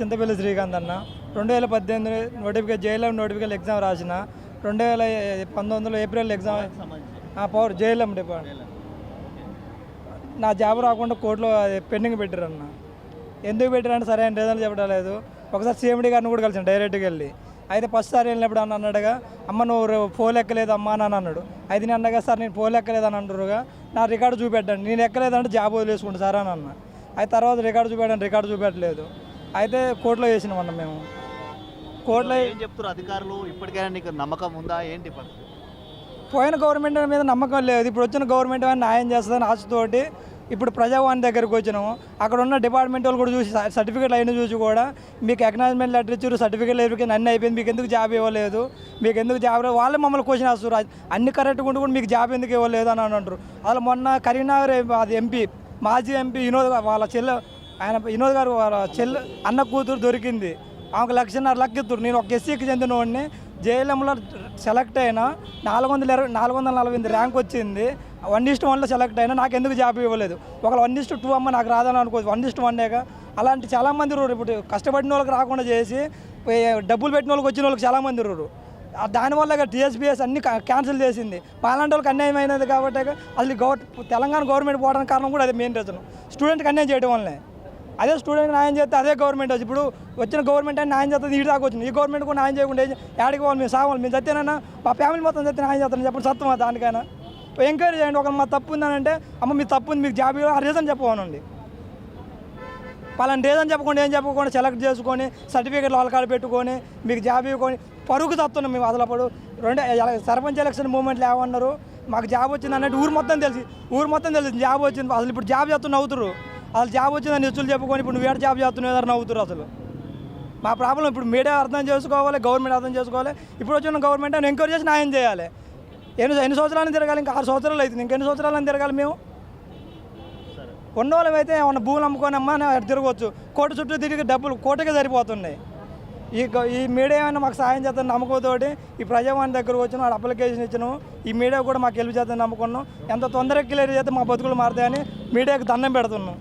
చింతపల్లి శ్రీకాంత్ అన్న. రెండు వేల పద్దెనిమిది నోటిఫికేషన్ జేఎల్ఎం నోటిఫికేషన్ ఎగ్జామ్ రాసిన. రెండు వేల పంతొమ్మిదిలో April exam. Power JLM department నా జాబ్ రాకుండా కోర్టులో అది పెండింగ్ పెట్టారన్న ఎందుకు పెట్టారని సరైన రీజన్లు చెప్పడం లేదు. ఒకసారి సీఎండీ గారిని కూడా కలిసాను డైరెక్ట్గా వెళ్ళి. అయితే ఫస్ట్ సారి వెళ్ళినప్పుడు అన్న అన్నాడుగా అమ్మ నువ్వు ఫోన్ ఎక్కలేదు అమ్మా అని అన్నాడు. అయితే నేను అన్నగా సార్ నేను ఫోన్ ఎక్కలేదు అని అంటారుగా నా రికార్డు చూపెట్టండి. నేను ఎక్కలేదంటే జాబ్ వదిలేసుకుంటా సార్ అని అన్న. అయితే తర్వాత రికార్డు చూపెట్టండి రికార్డు చూపెట్టలేదు. అయితే కోర్టులో వేసినాం అన్న మేము. కోర్టులో ఏం చెప్తారు అధికారులు? ఇప్పటికైనా నీకు నమ్మకం ఉందా? ఏంటి పరిస్థితి? పోయిన గవర్నమెంట్ మీద నమ్మకం లేదు. ఇప్పుడు వచ్చిన గవర్నమెంట్ ఏమైనా న్యాయం చేస్తుందని ఆశతోటి ఇప్పుడు ప్రజావాణి దగ్గరికి వచ్చినాము. అక్కడ ఉన్న డిపార్ట్మెంట్ వాళ్ళు కూడా చూసి సర్టిఫికేట్ అయిన చూసి కూడా మీకు ఎకనాలజ్మెంట్ లెటర్ ఇచ్చారు సర్టిఫికేట్ వెరిఫికేషన్ అన్నీ అయిపోయింది. మీకు ఎందుకు జాబ్ ఇవ్వలేదు? మీకు ఎందుకు జాబ్ వాళ్ళే మమ్మల్ని క్వశ్చన్ వేస్తారు అన్ని కరెక్ట్గా ఉండి కూడా మీకు జాబ్ ఎందుకు ఇవ్వలేదు అని అంటారు అసలు మొన్న కరీంనగర్ అది ఎంపీ మాజీ ఎంపీ వినోద్ వాళ్ళ చెల్లె ఆయన వినోద్ గారు వాళ్ళ చెల్లె అన్న కూతురు దొరికింది. ఆమెకు లక్షన్నర లెక్కెత్తురు నేను ఒక ఎస్సీకి చెందిన వాడిని. జేఎల్ఎంలో సెలెక్ట్ అయినా నాలుగు వందల ఇరవై నాలుగు వందల నలభై ఎనిమిది ర్యాంక్ వచ్చింది. వన్ ఇస్ట్ వన్లో సెలెక్ట్ అయినా నాకు ఎందుకు జాబ్ ఇవ్వలేదు. ఒకవేళ వన్ ఇస్ట్ టూ అమ్మ నాకు రాదని అనుకోవచ్చు వన్ ఇస్ట్ వన్నేగా అలాంటి చాలామంది రూరు ఇప్పుడు కష్టపడిన వాళ్ళకి రాకుండా చేసి పోయి డబ్బులు పెట్టిన వాళ్ళకి వచ్చిన వాళ్ళకి చాలామంది రూరు దానివల్ల టీఎస్బీఎస్ అన్ని క్యాన్సిల్ చేసింది. మాలాంటి వాళ్ళకి అన్యాయమైనది కాబట్టి అసలు గవర్ తెలంగాణ గవర్నమెంట్ పోవడానికి కారణం కూడా అది మెయిన్ రీజన్. స్టూడెంట్కి అన్యాయం చేయడం వల్లనే. అదే స్టూడెంట్ న్యాయం చేస్తే అదే గవర్నమెంట్ వచ్చి. ఇప్పుడు వచ్చిన గవర్నమెంట్ అని న్యాయం చేస్తుంది ఇటు దాకా వచ్చింది. ఈ గవర్నమెంట్ కూడా న్యాయం చేయకుండా ఏం- యాడికి పోవాలి మేము సావాలి మేము చస్తేనన్నా మా ఫ్యామిలీ మొత్తం చెప్తే న్యాయం చేస్తాను చెప్పండి సత్యమా దానికైనా? ఎంక్వైరీ చేయండి. ఒక మా తప్పు ఉందనంటే అమ్మ మీ తప్పు ఉంది మీకు జాబ్ ఆ రీజన్ చెప్పుకోనండి పలాంటి రీజన్ చెప్పకుండా ఏం చెప్పకుండా సెలెక్ట్ చేసుకొని సర్టిఫికేట్లు వాళ్ళ కాడ పెట్టుకొని మీకు జాబ్ ఇవ్వకొని పరుగు తత్తున్నాం మేము అసలు అప్పుడు. రెండు సర్పంచ్ ఎలక్షన్ మూమెంట్లు ఏమన్నారు? మాకు జాబ్ వచ్చింది అన్నట్టు ఊరు మొత్తం తెలిసి ఊరు మొత్తం తెలిసి జాబ్ వచ్చింది. అసలు ఇప్పుడు జాబ్ చేస్తున్న అవుతురు వాళ్ళు జాబ్ వచ్చిందని నిచ్చులు చెప్పుకొని ఇప్పుడు నువ్వు ఏడు జాబ్ చేస్తున్నావు నవ్వుతురు అసలు. మా ప్రాబ్లం ఇప్పుడు మీడియా అర్థం చేసుకోవాలి గవర్నమెంట్ అర్థం చేసుకోవాలి. ఇప్పుడు వచ్చిన గవర్నమెంట్ అని ఎంక్వైరీ చేసి న్యాయం చేయాలి. ఎన్ని ఎన్ని సంవత్సరాలు తిరగాలి? ఇంకా ఆరు సంవత్సరాలు అవుతుంది. ఇంకెన్ని సంవత్సరాలని తిరగాలి మేము? ఉన్నవాళ్ళం అయితే ఏమన్నా భూములు అమ్ముకొని అమ్మా తిరగవచ్చు కోట చుట్టూ తిరిగి డబ్బులు కోటకే సరిపోతున్నాయి. ఈ ఈ మీడియా ఏమైనా మాకు సాయం చేస్తుంది నమ్మకంతోటి ఈ ప్రజావాణి దగ్గర వచ్చిన వాడు అప్లికేషన్ ఇచ్చినాము. ఈ మీడియా కూడా మాకు గెలుపు చేస్తుంది నమ్ముకున్నాం. ఎంత తొందరగా క్లియర్ చేస్తే మా బతుకులు మారుతాయని మీడియాకి దండం పెడుతున్నాం.